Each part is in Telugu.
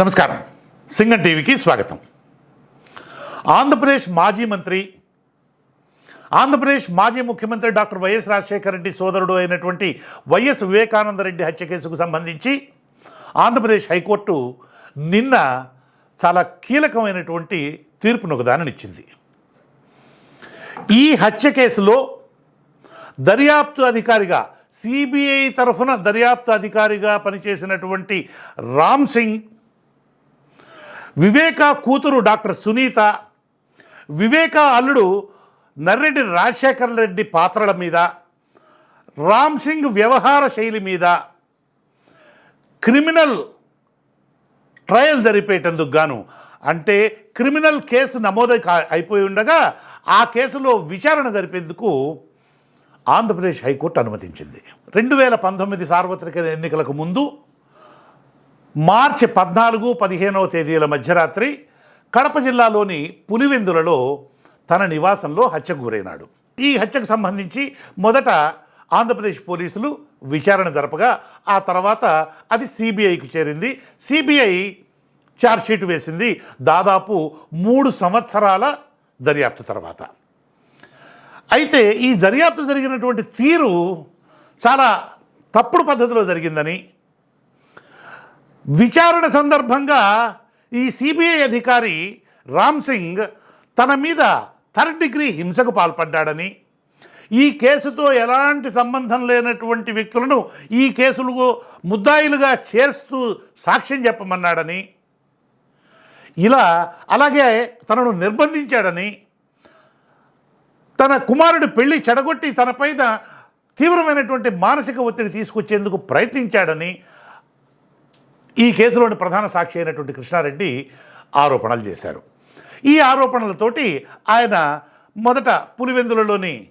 నమస్కారం. సింగం టీవీకి స్వాగతం. ఆంధ్రప్రదేశ్ మాజీ మంత్రి ఆంధ్రప్రదేశ్ మాజీ ముఖ్యమంత్రి డాక్టర్ వైఎస్ రాజశేఖర రెడ్డి సోదరుడు అయినటువంటి వైఎస్ వివేకానంద రెడ్డి హత్య కేసుకు సంబంధించి ఆంధ్రప్రదేశ్ హైకోర్టు నిన్న చాలా కీలకమైనటువంటి తీర్పును ఇచ్చింది. ఈ హత్య కేసులో దర్యాప్తు అధికారిగా సిబిఐ తరఫున దర్యాప్తు అధికారిగా పనిచేసినటువంటి రామ్ సింగ్ వివేక కూతురు డాక్టర్ సునీత వివేక అల్లుడు నర్రెడ్డి రాజశేఖర రెడ్డి పాత్రల మీద రామ్ సింగ్ వ్యవహార శైలి మీద క్రిమినల్ ట్రయల్ జరిపేటందుకు గాను. అంటే క్రిమినల్ కేసు నమోదు కా- అయిపోయి ఉండగా ఆ కేసులో విచారణ జరిపేందుకు ఆంధ్రప్రదేశ్ హైకోర్టు అనుమతించింది. రెండు వేల పంతొమ్మిది సార్వత్రిక ఎన్నికలకు ముందు మార్చి పద్నాలుగు పదిహేనవ తేదీల మధ్యరాత్రి కడప జిల్లాలోని పులివెందులలో తన నివాసంలో హత్యకు గురైనాడు. ఈ హత్యకు సంబంధించి మొదట ఆంధ్రప్రదేశ్ పోలీసులు విచారణ జరపగా ఆ తర్వాత అది సిబిఐకి చేరింది. సిబిఐ ఛార్జ్షీట్ వేసింది దాదాపు మూడు సంవత్సరాల దర్యాప్తు తర్వాత. అయితే ఈ దర్యాప్తు జరిగినటువంటి తీరు చాలా తప్పుడు పద్ధతిలో జరిగిందని విచారణ సందర్భంగా ఈ సిబిఐ అధికారి రామ్ సింగ్ తన మీద థర్డ్ డిగ్రీ హింసకు పాల్పడ్డాడని. ఈ కేసుతో ఎలాంటి సంబంధం లేనటువంటి వ్యక్తులను ఈ కేసులు ముద్దాయిలుగా చేరుస్తూ సాక్ష్యం చెప్పమన్నాడని. ఇలా అలాగే తనను నిర్బంధించాడని. తన కుమారుడి పెళ్ళి చెడగొట్టి తనపైన తీవ్రమైనటువంటి మానసిక ఒత్తిడి తీసుకొచ్చేందుకు ప్రయత్నించాడని ఈ కేసులోని ప్రధాన సాక్షి అయినటువంటి కృష్ణారెడ్డి ఆరోపణలు చేశారు. ఈ ఆరోపణలతోటి ఆయన మొదట పులివెందులలోని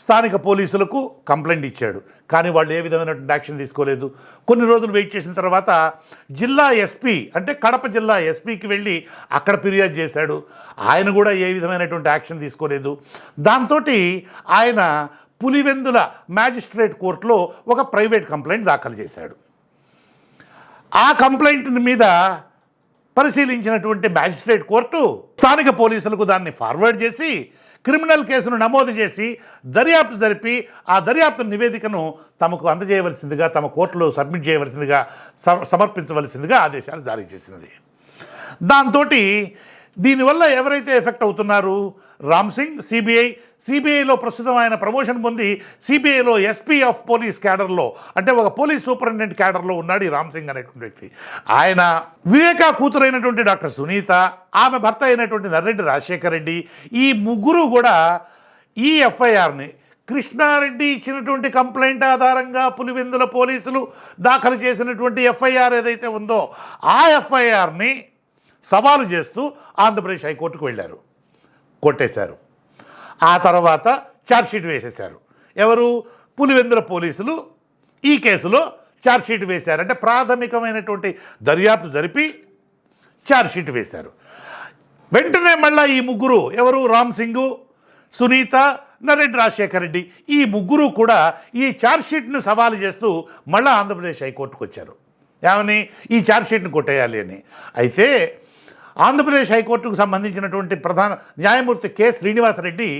స్థానిక పోలీసులకు కంప్లైంట్ ఇచ్చాడు. కానీ వాళ్ళు ఏ విధమైనటువంటి యాక్షన్ తీసుకోలేదు. కొన్ని రోజులు వెయిట్ చేసిన తర్వాత జిల్లా ఎస్పీ అంటే కడప జిల్లా ఎస్పీకి వెళ్ళి అక్కడ ఫిర్యాదు చేశాడు. ఆయన కూడా ఏ విధమైనటువంటి యాక్షన్ తీసుకోలేదు. దాంతో ఆయన పులివెందుల మ్యాజిస్ట్రేట్ కోర్టులో ఒక ప్రైవేట్ కంప్లైంట్ దాఖలు చేశాడు. ఆ కంప్లైంట్ మీద పరిశీలించినటువంటి మ్యాజిస్ట్రేట్ కోర్టు స్థానిక పోలీసులకు దాన్ని ఫార్వర్డ్ చేసి క్రిమినల్ కేసును నమోదు చేసి దర్యాప్తు జరిపి ఆ దర్యాప్తు నివేదికను తమకు అందజేయవలసిందిగా తమ కోర్టులో సబ్మిట్ చేయవలసిందిగా సమ- సమర్పించవలసిందిగా ఆదేశాలు జారీ చేసింది. దాంతో దీనివల్ల ఎవరైతే ఎఫెక్ట్ అవుతున్నారు? రామ్ సింగ్ సిబిఐ. సిబిఐలో ప్రస్తుతం ఆయన ప్రమోషన్ పొంది సిబిఐలో ఎస్పీ ఆఫ్ పోలీస్ క్యాడర్లో అంటే ఒక పోలీస్ సూపరింటెండెంట్ క్యాడర్లో ఉన్నాడు ఈ రామ్ సింగ్ అనేటువంటి వ్యక్తి. ఆయన వివేకా కూతురైనటువంటి డాక్టర్ సునీత ఆమె భర్త అయినటువంటి నర్రెడ్డి రాజశేఖర్ రెడ్డి ఈ ముగ్గురు కూడా ఈ ఎఫ్ఐఆర్ని కృష్ణారెడ్డి ఇచ్చినటువంటి కంప్లైంట్ ఆధారంగా పులివెందుల పోలీసులు దాఖలు చేసినటువంటి ఎఫ్ఐఆర్ ఏదైతే ఉందో ఆ ఎఫ్ఐఆర్ని సవాలు చేస్తూ ఆంధ్రప్రదేశ్ హైకోర్టుకు వెళ్ళారు. కొట్టేశారు. ఆ తర్వాత ఛార్జ్షీట్ వేసేశారు. ఎవరు? పులివెందుల పోలీసులు. ఈ కేసులో ఛార్జ్షీట్ వేశారంటే ప్రాథమికమైనటువంటి దర్యాప్తు జరిపి ఛార్జ్షీట్ వేశారు. వెంటనే మళ్ళా ఈ ముగ్గురు ఎవరు? రామ్ సింగు సునీత నరేంద్ర రాజశేఖర్ రెడ్డి ఈ ముగ్గురు కూడా ఈ ఛార్జ్షీట్ను సవాలు చేస్తూ మళ్ళా ఆంధ్రప్రదేశ్ హైకోర్టుకు వచ్చారు. ఏమని? ఈ ఛార్జ్షీట్ని కొట్టేయాలి అని. అయితే ఆంధ్రప్రదేశ్ హైకోర్టుకు సంబంధించినటువంటి ప్రధాన న్యాయమూర్తి కె శ్రీనివాసరెడ్డి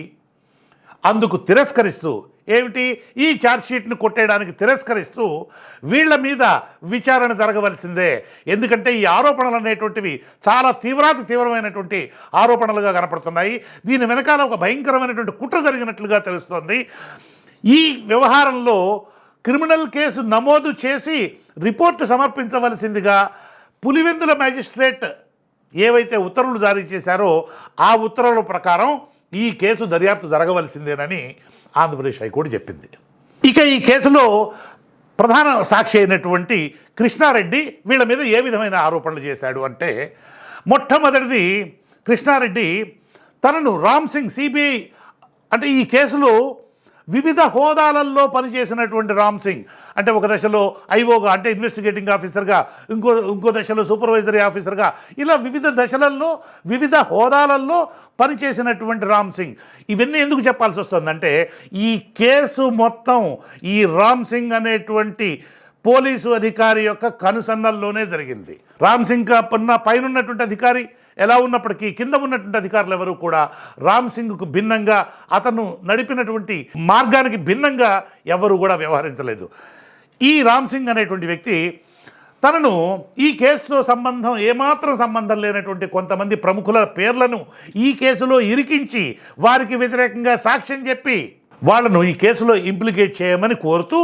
అందుకు తిరస్కరిస్తూ ఏమిటి? ఈ ఛార్జ్షీట్ను కొట్టేయడానికి తిరస్కరిస్తూ వీళ్ళ మీద విచారణ జరగవలసిందే. ఎందుకంటే ఈ ఆరోపణలు అనేటువంటివి చాలా తీవ్రాతి తీవ్రమైనటువంటి ఆరోపణలుగా కనపడుతున్నాయి. దీని వెనకాల ఒక భయంకరమైనటువంటి కుట్ర జరిగినట్లుగా తెలుస్తోంది. ఈ వ్యవహారంలో క్రిమినల్ కేసు నమోదు చేసి రిపోర్టు సమర్పించవలసిందిగా పులివెందుల మ్యాజిస్ట్రేట్ ఏవైతే ఉత్తర్వులు జారీ చేశారో ఆ ఉత్తర్వుల ప్రకారం ఈ కేసు దర్యాప్తు జరగవలసిందేనని ఆంధ్రప్రదేశ్ హైకోర్టు చెప్పింది. ఇక ఈ కేసులో ప్రధాన సాక్షి అయినటువంటి కృష్ణారెడ్డి వీళ్ళ మీద ఏ విధమైన ఆరోపణలు చేశాడు అంటే మొట్టమొదటిది కృష్ణారెడ్డి తనను రామ్ సింగ్ సిబిఐ అంటే ఈ కేసులో వివిధ హోదాలలో పనిచేసినటువంటి రామ్ సింగ్. అంటే ఒక దశలో ఐఓగా అంటే ఇన్వెస్టిగేటింగ్ ఆఫీసర్గా ఇంకో ఇంకో దశలో సూపర్వైజరీ ఆఫీసర్గా ఇలా వివిధ దశలలో వివిధ హోదాలలో పనిచేసినటువంటి రామ్ సింగ్. ఇవన్నీ ఎందుకు చెప్పాల్సి వస్తుందంటే ఈ కేసు మొత్తం ఈ రామ్ సింగ్ అనేటువంటి పోలీసు అధికారి యొక్క కనుసన్నల్లోనే జరిగింది. రామ్ సింగ్ పైనున్నటువంటి పైన ఉన్నటువంటి అధికారి ఎలా ఉన్నప్పటికీ కింద ఉన్నటువంటి అధికారులు ఎవరు కూడా రామ్ సింగ్కు భిన్నంగా అతను నడిపినటువంటి మార్గానికి భిన్నంగా ఎవరు కూడా వ్యవహరించలేదు. ఈ రామ్ సింగ్ అనేటువంటి వ్యక్తి తనను ఈ కేసుతో సంబంధం ఏమాత్రం సంబంధం లేనటువంటి కొంతమంది ప్రముఖుల పేర్లను ఈ కేసులో ఇరికించి వారికి వ్యతిరేకంగా సాక్ష్యం చెప్పి వాళ్ళను ఈ కేసులో ఇంప్లికేట్ చేయమని కోరుతూ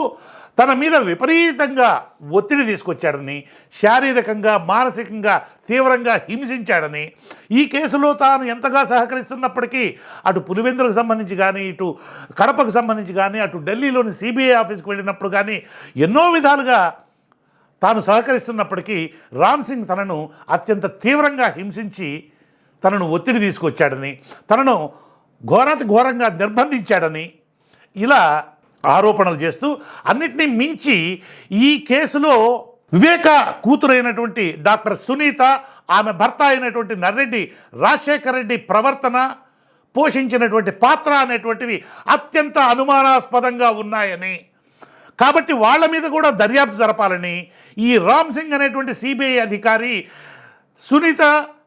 తన మీద విపరీతంగా ఒత్తిడి తీసుకొచ్చాడని శారీరకంగా మానసికంగా తీవ్రంగా హింసించాడని ఈ కేసులో తాను ఎంతగా సహకరిస్తున్నప్పటికీ అటు పులివెందులకు సంబంధించి కానీ ఇటు కడపకు సంబంధించి కానీ అటు ఢిల్లీలోని సిబిఐ ఆఫీస్కి వెళ్ళినప్పుడు కానీ ఎన్నో విధాలుగా తాను సహకరిస్తున్నప్పటికీ రామ్ సింగ్ తనను అత్యంత తీవ్రంగా హింసించి తనను ఒత్తిడి తీసుకొచ్చాడని తనను ఘోరాతి ఘోరంగా నిర్బంధించాడని ఇలా ఆరోపణలు చేస్తూ అన్నిటినీ మించి ఈ కేసులో వివేక కూతురైనటువంటి డాక్టర్ సునీత ఆమె భర్త అయినటువంటి నర్రెడ్డి రాజశేఖర రెడ్డి ప్రవర్తన పోషించినటువంటి పాత్ర అనేటువంటివి అత్యంత అనుమానాస్పదంగా ఉన్నాయని. కాబట్టి వాళ్ళ మీద కూడా దర్యాప్తు జరపాలని ఈ రామ్ సింగ్ అనేటువంటి సిబిఐ అధికారి సునీత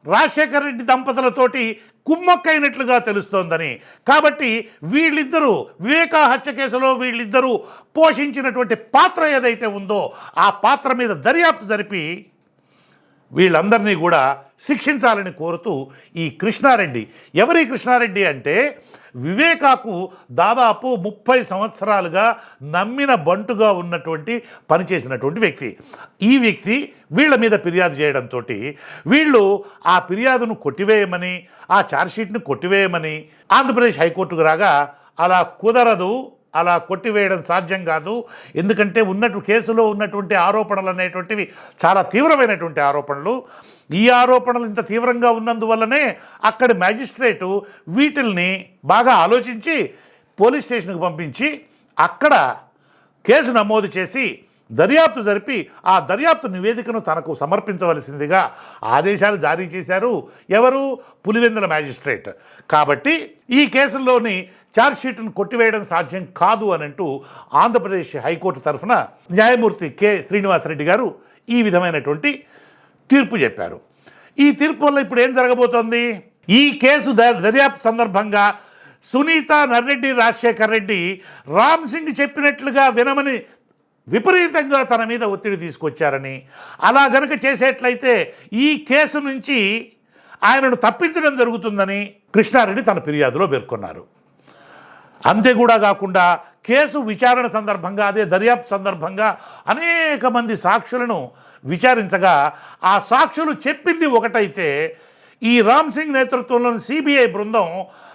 రాజశేఖర రెడ్డి దంపతులతోటి కుమ్మక్కైనట్లుగా తెలుస్తోందని. కాబట్టి వీళ్ళిద్దరూ వివేకా హత్య కేసులో వీళ్ళిద్దరూ పోషించినటువంటి పాత్ర ఏదైతే ఉందో ఆ పాత్ర మీద దర్యాప్తు జరిపి వీళ్ళందరినీ కూడా శిక్షించాలని కోరుతూ ఈ కృష్ణారెడ్డి. ఎవరి కృష్ణారెడ్డి అంటే వివేకాకు దాదాపు ముప్పై సంవత్సరాలుగా నమ్మిన బంటుగా ఉన్నటువంటి పనిచేసినటువంటి వ్యక్తి. ఈ వ్యక్తి వీళ్ళ మీద ఫిర్యాదు చేయడంతో వీళ్ళు ఆ ఫిర్యాదును కొట్టివేయమని ఆ ఛార్జ్షీట్ని కొట్టివేయమని ఆంధ్రప్రదేశ్ హైకోర్టుకు రాగా అలా కుదరదు అలా కొట్టివేయడం సాధ్యం కాదు. ఎందుకంటే ఉన్నట్టు కేసులో ఉన్నటువంటి ఆరోపణలు అనేటువంటివి చాలా తీవ్రమైనటువంటి ఆరోపణలు. ఈ ఆరోపణలు ఇంత తీవ్రంగా ఉన్నందువల్లనే అక్కడి మ్యాజిస్ట్రేటు వీటిల్ని బాగా ఆలోచించి పోలీస్ స్టేషన్కి పంపించి అక్కడ కేసు నమోదు చేసి దర్యాప్తు జరిపి ఆ దర్యాప్తు నివేదికను తనకు సమర్పించవలసిందిగా ఆదేశాలు జారీ చేశారు ఎవరు? పులివెందుల మ్యాజిస్ట్రేట్. కాబట్టి ఈ కేసుల్లోని ఛార్జ్షీట్ను కొట్టివేయడం సాధ్యం కాదు అని అంటూ ఆంధ్రప్రదేశ్ హైకోర్టు తరఫున న్యాయమూర్తి కె శ్రీనివాసరెడ్డి గారు ఈ విధమైనటువంటి తీర్పు చెప్పారు. ఈ తీర్పు వల్ల ఇప్పుడు ఏం జరగబోతోంది? ఈ కేసు ద- దర్యాప్తు సందర్భంగా సునీత నర్రెడ్డి రాజశేఖర్ రెడ్డి రామ్ సింగ్ చెప్పినట్లుగా వినమని విపరీతంగా తన మీద ఒత్తిడి తీసుకొచ్చారని అలా గనుక చేసేట్లయితే ఈ కేసు నుంచి ఆయనను తప్పించడం జరుగుతుందని కృష్ణారెడ్డి తన ఫిర్యాదులో పేర్కొన్నారు. అంతే కూడా కాకుండా కేసు విచారణ సందర్భంగా అదే దర్యాప్తు సందర్భంగా అనేక మంది సాక్షులను విచారించగా ఆ సాక్షులు చెప్పింది ఒకటైతే ఈ రామ్ సింగ్ నేతృత్వంలోని సిబిఐ బృందం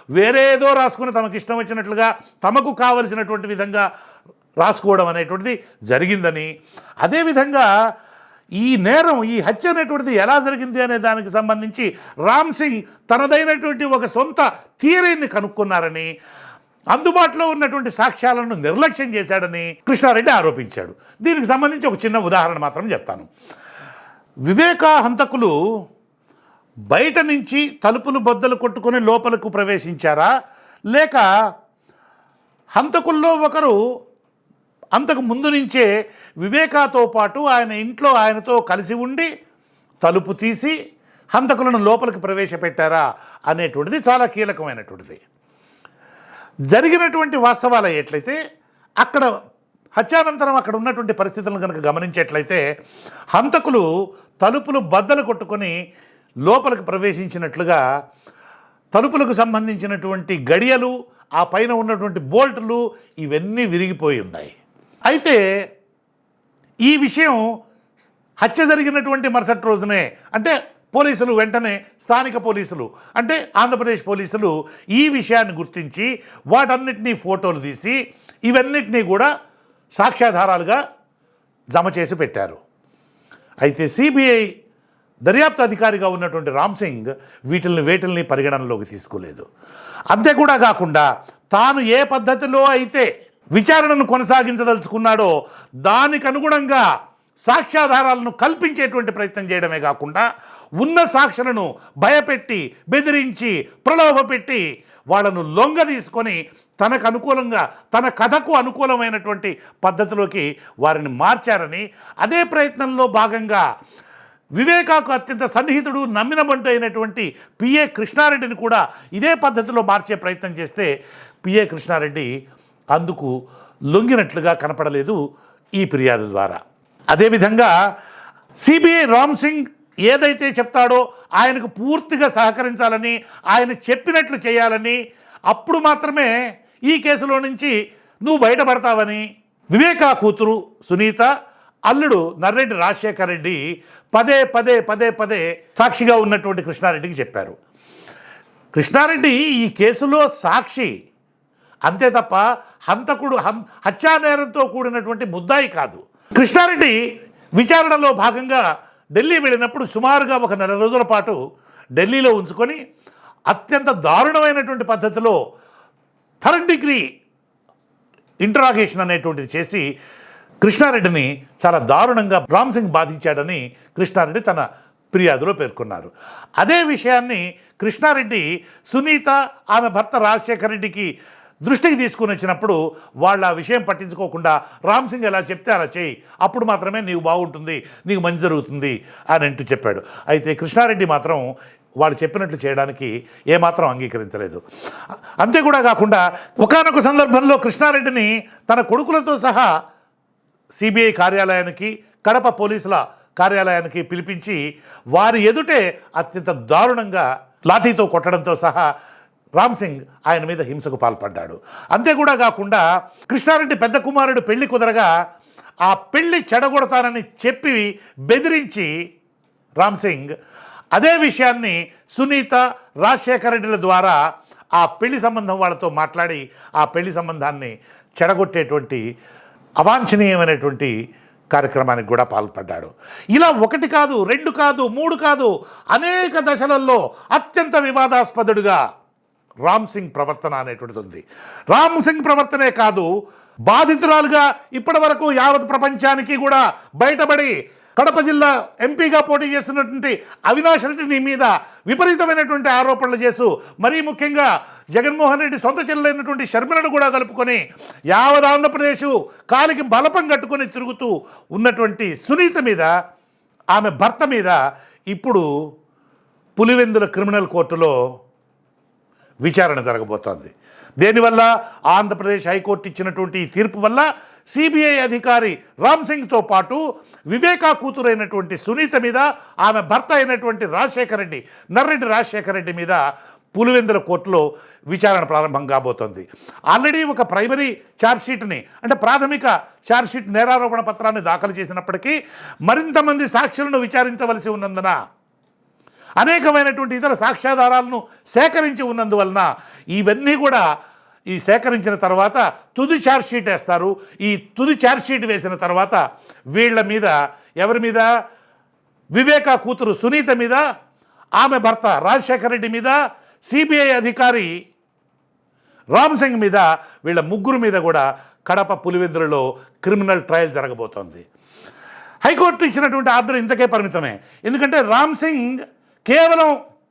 వేరేదో రాసుకుని తమకు ఇష్టం వచ్చినట్లుగా తమకు కావలసినటువంటి విధంగా రాసుకోవడం అనేటువంటిది జరిగిందని. అదేవిధంగా ఈ నేరం ఈ హత్య అనేటువంటిది ఎలా జరిగింది అనే దానికి సంబంధించి రామ్ సింగ్ తనదైనటువంటి ఒక సొంత థియరీని కనుక్కున్నారని అందుబాటులో ఉన్నటువంటి సాక్ష్యాలను నిర్లక్ష్యం చేశాడని కృష్ణారెడ్డి ఆరోపించాడు. దీనికి సంబంధించి ఒక చిన్న ఉదాహరణ మాత్రం చెప్తాను. వివేకా హంతకులు బయట నుంచి తలుపులు బద్దలు కొట్టుకొని లోపలకు ప్రవేశించారా? లేక హంతకుల్లో ఒకరు అంతకు ముందు నుంచే వివేకాతో పాటు ఆయన ఇంట్లో ఆయనతో కలిసి ఉండి తలుపు తీసి హంతకులను లోపలికి ప్రవేశపెట్టారా అనేటువంటిది చాలా కీలకమైనటువంటిది. జరిగినటువంటి వాస్తవాలు అయ్యేట్లయితే అక్కడ హత్యానంతరం అక్కడ ఉన్నటువంటి పరిస్థితులను కనుక గమనించేట్లయితే హంతకులు తలుపులు బద్దలు కొట్టుకొని లోపలికి ప్రవేశించినట్లుగా తలుపులకు సంబంధించినటువంటి గడియలు ఆ పైన ఉన్నటువంటి బోల్టులు ఇవన్నీ విరిగిపోయి ఉన్నాయి. అయితే ఈ విషయం హత్య జరిగినటువంటి మరుసటి రోజునే అంటే పోలీసులు వెంటనే స్థానిక పోలీసులు అంటే ఆంధ్రప్రదేశ్ పోలీసులు ఈ విషయాన్ని గుర్తించి వాటన్నిటినీ ఫోటోలు తీసి ఇవన్నిటినీ కూడా సాక్ష్యాధారాలుగా జమ చేసి పెట్టారు. అయితే సిబిఐ దర్యాప్తు అధికారిగా ఉన్నటువంటి రామ్ సింగ్ వీటిల్ని వేటిల్ని పరిగణనలోకి తీసుకోలేదు. అంతే కూడా కాకుండా తాను ఏ పద్ధతిలో అయితే విచారణను కొనసాగించదలుచుకున్నాడో దానికి అనుగుణంగా సాక్ష్యాధారాలను కల్పించేటువంటి ప్రయత్నం చేయడమే కాకుండా ఉన్న సాక్షులను భయపెట్టి బెదిరించి ప్రలోభపెట్టి వాళ్ళను లొంగ తీసుకొని తనకు అనుకూలంగా తన కథకు అనుకూలమైనటువంటి పద్ధతిలోకి వారిని మార్చారని అదే ప్రయత్నంలో భాగంగా వివేకాకు అత్యంత సన్నిహితుడు నమ్మినబంటు అయినటువంటి పిఏ కృష్ణారెడ్డిని కూడా ఇదే పద్ధతిలో మార్చే ప్రయత్నం చేస్తే పిఏ కృష్ణారెడ్డి అందుకు లొంగినట్లుగా కనపడలేదు ఈ ఫిర్యాదు ద్వారా. అదేవిధంగా సిబిఐ రామ్ సింగ్ ఏదైతే చెప్తాడో ఆయనకు పూర్తిగా సహకరించాలని ఆయన చెప్పినట్లు చేయాలని అప్పుడు మాత్రమే ఈ కేసులో నుంచి నువ్వు బయటపడతావని వివేకా కూతురు సునీత అల్లుడు నర్రెడ్డి రాజశేఖర రెడ్డి పదే పదే పదే పదే సాక్షిగా ఉన్నటువంటి కృష్ణారెడ్డికి చెప్పారు. కృష్ణారెడ్డి ఈ కేసులో సాక్షి. అంతే తప్ప హంతకుడు హం హత్యానేరంతో కూడినటువంటి ముద్దాయి కాదు. కృష్ణారెడ్డి విచారణలో భాగంగా ఢిల్లీ వెళ్ళినప్పుడు సుమారుగా ఒక నెల రోజుల పాటు ఢిల్లీలో ఉంచుకొని అత్యంత దారుణమైనటువంటి పద్ధతిలో థర్డ్ డిగ్రీ ఇంటరాగేషన్ అనేటువంటిది చేసి కృష్ణారెడ్డిని చాలా దారుణంగా రామ్ సింగ్ బాధించాడని కృష్ణారెడ్డి తన ఫిర్యాదులో పేర్కొన్నారు. అదే విషయాన్ని కృష్ణారెడ్డి సునీత ఆమె భర్త రాజశేఖర రెడ్డికి దృష్టికి తీసుకుని వచ్చినప్పుడు వాళ్ళు ఆ విషయం పట్టించుకోకుండా రామ్ సింగ్ ఎలా చెప్తే అలా చేయి అప్పుడు మాత్రమే నీకు బాగుంటుంది నీకు మంచి జరుగుతుంది అని అంటూ చెప్పాడు. అయితే కృష్ణారెడ్డి మాత్రం వాళ్ళు చెప్పినట్లు చేయడానికి ఏమాత్రం అంగీకరించలేదు. అంతే కూడా కాకుండా ఒకనొక సందర్భంలో కృష్ణారెడ్డిని తన కొడుకులతో సహా సిబిఐ కార్యాలయానికి కడప పోలీసుల కార్యాలయానికి పిలిపించి వారి ఎదుటే అత్యంత దారుణంగా లాఠీతో కొట్టడంతో సహా రామ్ సింగ్ ఆయన మీద హింసకు పాల్పడ్డాడు. అంతే కూడా కాకుండా కృష్ణారెడ్డి పెద్ద కుమారుడు పెళ్ళి కుదరగా ఆ పెళ్ళి చెడగొడతానని చెప్పి బెదిరించి రామ్ సింగ్ అదే విషయాన్ని సునీత రాజశేఖర రెడ్డిల ద్వారా ఆ పెళ్ళి సంబంధం వాళ్ళతో మాట్లాడి ఆ పెళ్ళి సంబంధాన్ని చెడగొట్టేటువంటి అవాంఛనీయమైనటువంటి కార్యక్రమానికి కూడా పాల్పడ్డాడు. ఇలా ఒకటి కాదు రెండు కాదు మూడు కాదు అనేక దశలలో అత్యంత వివాదాస్పదుడుగా రామ్ సింగ్ ప్రవర్తన అనేటువంటిది ఉంది. రామ్ సింగ్ ప్రవర్తనే కాదు బాధితురాలుగా ఇప్పటి వరకు యావత్ ప్రపంచానికి కూడా బయటపడి కడప జిల్లా ఎంపీగా పోటీ చేస్తున్నటువంటి అవినాష్ రెడ్డి నీ మీద విపరీతమైనటువంటి ఆరోపణలు చేస్తూ మరీ ముఖ్యంగా జగన్మోహన్ రెడ్డి సొంత చెల్లైనటువంటి షర్మిలను కూడా కలుపుకొని యావత్ ఆంధ్రప్రదేశ్ కాలికి బలపం కట్టుకొని తిరుగుతూ ఉన్నటువంటి సునీత మీద ఆమె భర్త మీద ఇప్పుడు పులివెందుల క్రిమినల్ కోర్టులో విచారణ జరగబోతోంది. దేనివల్ల ఆంధ్రప్రదేశ్ హైకోర్టు ఇచ్చినటువంటి ఈ తీర్పు వల్ల సిబిఐ అధికారి రామ్ సింగ్తో పాటు వివేకా కూతురైనటువంటి సునీత మీద ఆమె భర్త అయినటువంటి రాజశేఖర రెడ్డి నర్రెడ్డి రాజశేఖర రెడ్డి మీద పులివెందుల కోర్టులో విచారణ ప్రారంభం కాబోతోంది. ఆల్రెడీ ఒక ప్రైమరీ ఛార్జ్షీట్ని అంటే ప్రాథమిక ఛార్జ్షీట్ నేరారోపణ పత్రాన్ని దాఖలు చేసినప్పటికీ మరింతమంది సాక్షులను విచారించవలసి ఉన్నందున అనేకమైనటువంటి ఇతర సాక్ష్యాధారాలను సేకరించి ఉన్నందువలన ఇవన్నీ కూడా ఈ సేకరించిన తర్వాత తుది ఛార్జ్షీట్ వేస్తారు. ఈ తుది ఛార్జ్షీట్ వేసిన తర్వాత వీళ్ళ మీద ఎవరి మీద? వివేకా కూతురు సునీత మీద ఆమె భర్త రాజశేఖర రెడ్డి మీద సిబిఐ అధికారి రామ్ సింగ్ మీద వీళ్ళ ముగ్గురు మీద కూడా కడప పులివెందులలో క్రిమినల్ ట్రయల్ జరగబోతోంది. హైకోర్టు ఇచ్చినటువంటి ఆర్డర్ ఇంతకే పరిమితమే. ఎందుకంటే రామ్ సింగ్ కేవలం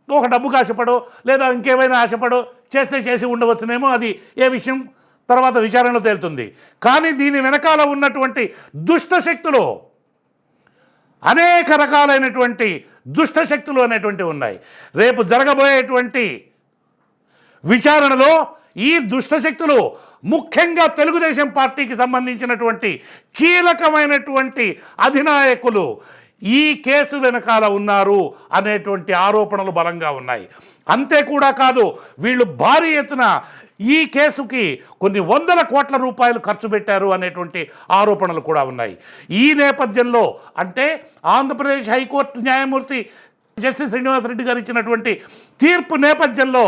ఒక డబ్బుకు ఆశపడో లేదా ఇంకేమైనా ఆశపడో చేస్తే చేసి ఉండవచ్చునేమో అది ఏ విషయం తర్వాత విచారణలో తేలుతుంది. కానీ దీని వెనకాల ఉన్నటువంటి దుష్ట శక్తులు అనేక రకాలైనటువంటి దుష్ట శక్తులు అనేటువంటివి ఉన్నాయి. రేపు జరగబోయేటువంటి విచారణలో ఈ దుష్టశక్తులు ముఖ్యంగా తెలుగుదేశం పార్టీకి సంబంధించినటువంటి కీలకమైనటువంటి అధినాయకులు ఈ కేసు వెనకాల ఉన్నారు అనేటువంటి ఆరోపణలు బలంగా ఉన్నాయి. అంతే కూడా కాదు వీళ్ళు భారీ ఎత్తున ఈ కేసుకి కొన్ని వందల కోట్ల రూపాయలు ఖర్చు పెట్టారు అనేటువంటి ఆరోపణలు కూడా ఉన్నాయి. ఈ నేపథ్యంలో అంటే ఆంధ్రప్రదేశ్ హైకోర్టు న్యాయమూర్తి జస్టిస్ శ్రీనివాసరెడ్డి గారు ఇచ్చినటువంటి తీర్పు నేపథ్యంలో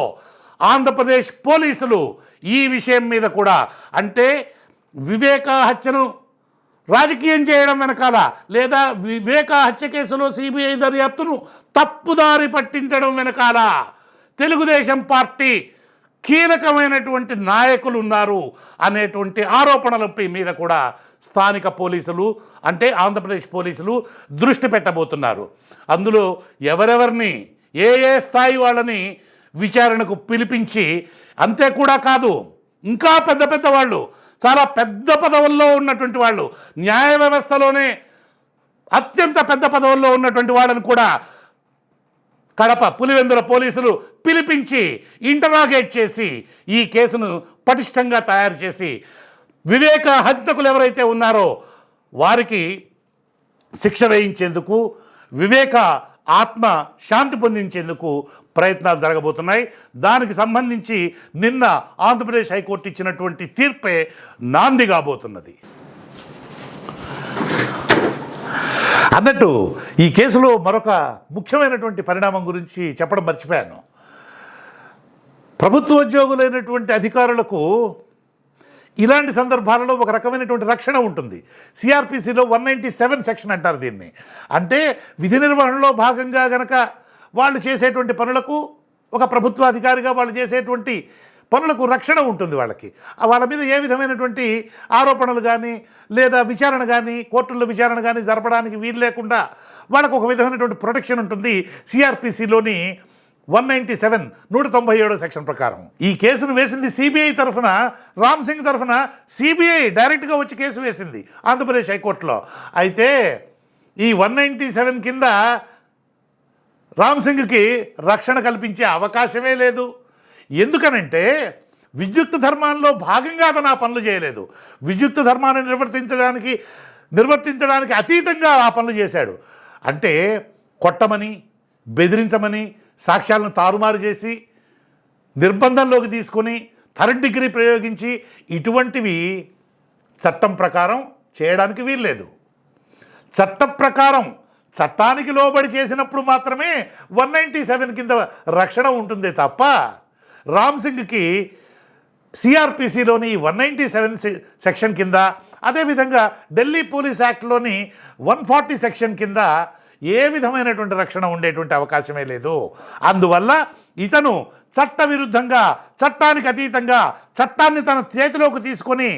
ఆంధ్రప్రదేశ్ పోలీసులు ఈ విషయం మీద కూడా అంటే వివేక హత్యను రాజకీయం చేయడం వెనకాల లేదా వివేక హత్య కేసులో సిబిఐ దర్యాప్తును తప్పుదారి పట్టించడం వెనకాల తెలుగుదేశం పార్టీ కీలకమైనటువంటి నాయకులు ఉన్నారు అనేటువంటి ఆరోపణలపై మీద కూడా స్థానిక పోలీసులు అంటే ఆంధ్రప్రదేశ్ పోలీసులు దృష్టి పెట్టబోతున్నారు. అందులో ఎవరెవరిని ఏ ఏ స్థాయి వాళ్ళని విచారణకు పిలిపించి అంతే కూడా కాదు ఇంకా పెద్ద పెద్ద వాళ్ళు చాలా పెద్ద పదవుల్లో ఉన్నటువంటి వాళ్ళు న్యాయ వ్యవస్థలోనే అత్యంత పెద్ద పదవుల్లో ఉన్నటువంటి వాళ్ళని కూడా కడప పులివెందుల పోలీసులు పిలిపించి ఇంటరాగేట్ చేసి ఈ కేసును పటిష్టంగా తయారు చేసి వివేక హంతకులు ఎవరైతే ఉన్నారో వారికి శిక్ష వేయించేందుకు వివేక ఆత్మ శాంతి పొందించేందుకు ప్రయత్నాలు జరగబోతున్నాయి. దానికి సంబంధించి నిన్న ఆంధ్రప్రదేశ్ హైకోర్టు ఇచ్చినటువంటి తీర్పే నాంది కాబోతున్నది. అన్నట్టు ఈ కేసులో మరొక ముఖ్యమైనటువంటి పరిణామం గురించి చెప్పడం మర్చిపోయాను. ప్రభుత్వ ఉద్యోగులైనటువంటి అధికారులకు ఇలాంటి సందర్భాలలో ఒక రకమైనటువంటి రక్షణ ఉంటుంది. సిఆర్పిసిలో వన్ నైంటీ సెవెన్ సెక్షన్ అంటారు దీన్ని. అంటే విధి నిర్వహణలో భాగంగా గనక వాళ్ళు చేసేటువంటి పనులకు ఒక ప్రభుత్వ అధికారిగా వాళ్ళు చేసేటువంటి పనులకు రక్షణ ఉంటుంది వాళ్ళకి. ఆ వాళ్ళ మీద ఏ విధమైనటువంటి ఆరోపణలు కానీ లేదా విచారణ కానీ కోర్టుల్లో విచారణ కానీ జరపడానికి వీలు లేకుండా వాళ్ళకు ఒక విధమైనటువంటి ప్రొటెక్షన్ ఉంటుంది సిఆర్పిసిలోని వన్ నైంటీ సెవెన్ నూట తొంభై ఏడో సెక్షన్ ప్రకారం. ఈ కేసును వేసింది సిబిఐ తరఫున రామ్ సింగ్ తరఫున సిబిఐ డైరెక్ట్గా వచ్చి కేసు వేసింది ఆంధ్రప్రదేశ్ హైకోర్టులో. అయితే ఈ వన్ నైంటీ సెవెన్ కింద రామ్ సింగ్కి రక్షణ కల్పించే అవకాశమే లేదు. ఎందుకనంటే విద్యుక్త ధర్మాల్లో భాగంగా అతను ఆ పనులు చేయలేదు. విద్యుక్త ధర్మాన్ని నిర్వర్తించడానికి నిర్వర్తించడానికి అతీతంగా ఆ పనులు చేశాడు. అంటే కొట్టమని బెదిరించమని సాక్ష్యాలను తారుమారు చేసి నిర్బంధంలోకి తీసుకొని థర్డ్ డిగ్రీ ప్రయోగించి ఇటువంటివి చట్టం ప్రకారం చేయడానికి వీల్లేదు. చట్ట ప్రకారం చట్టానికి లోబడి చేసినప్పుడు మాత్రమే వన్ నైంటీ సెవెన్ కింద రక్షణ ఉంటుంది తప్ప రామ్ సింగ్కి సిఆర్పిసిలోని వన్ నైంటీ సెవెన్ సెక్షన్ కింద అదేవిధంగా ఢిల్లీ పోలీస్ యాక్ట్లోని వన్ ఫార్టీ సెక్షన్ కింద ఏ విధమైనటువంటి రక్షణ ఉండేటువంటి అవకాశమే లేదు. అందువల్ల ఇతను చట్ట విరుద్ధంగా చట్టానికి అతీతంగా చట్టాన్ని తన చేతిలోకి తీసుకొని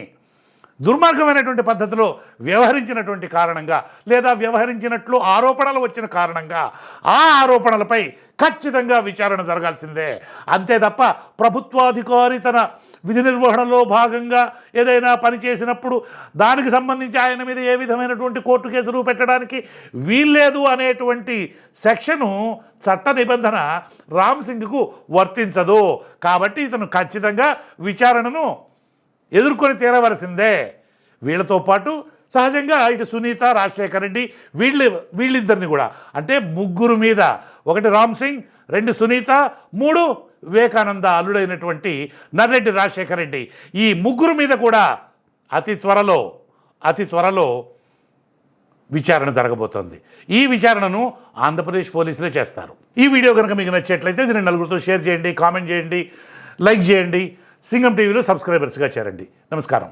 దుర్మార్గమైనటువంటి పద్ధతిలో వ్యవహరించినటువంటి కారణంగా లేదా వ్యవహరించినట్లు ఆరోపణలు వచ్చిన కారణంగా ఆ ఆరోపణలపై ఖచ్చితంగా విచారణ జరగాల్సిందే. అంతే తప్ప ప్రభుత్వాధికారి తన విధి నిర్వహణలో భాగంగా ఏదైనా పని చేసినప్పుడు దానికి సంబంధించి ఆయన మీద ఏ విధమైనటువంటి కోర్టు కేసులు పెట్టడానికి వీల్లేదు అనేటువంటి సెక్షను చట్ట నిబంధన రామ్ సింగ్కు వర్తించదు. కాబట్టి ఇతను ఖచ్చితంగా విచారణను ఎదుర్కొని తీరవలసిందే. వీళ్ళతో పాటు సహజంగా ఇటు సునీత రాజశేఖర్ రెడ్డి వీళ్ళు వీళ్ళిద్దరిని కూడా. అంటే ముగ్గురు మీద ఒకటి రామ్ సింగ్ రెండు సునీత మూడు వివేకానంద అల్లుడైనటువంటి నర్రెడ్డి రాజశేఖర రెడ్డి. ఈ ముగ్గురు మీద కూడా అతి త్వరలో అతి త్వరలో విచారణ జరగబోతోంది. ఈ విచారణను ఆంధ్రప్రదేశ్ పోలీసులే చేస్తారు. ఈ వీడియో కనుక మీకు నచ్చేట్లయితే దీన్ని నలుగురితో షేర్ చేయండి కామెంట్ చేయండి లైక్ చేయండి. సింగం టీవీలో సబ్స్క్రైబర్స్గా చేరండి. నమస్కారం.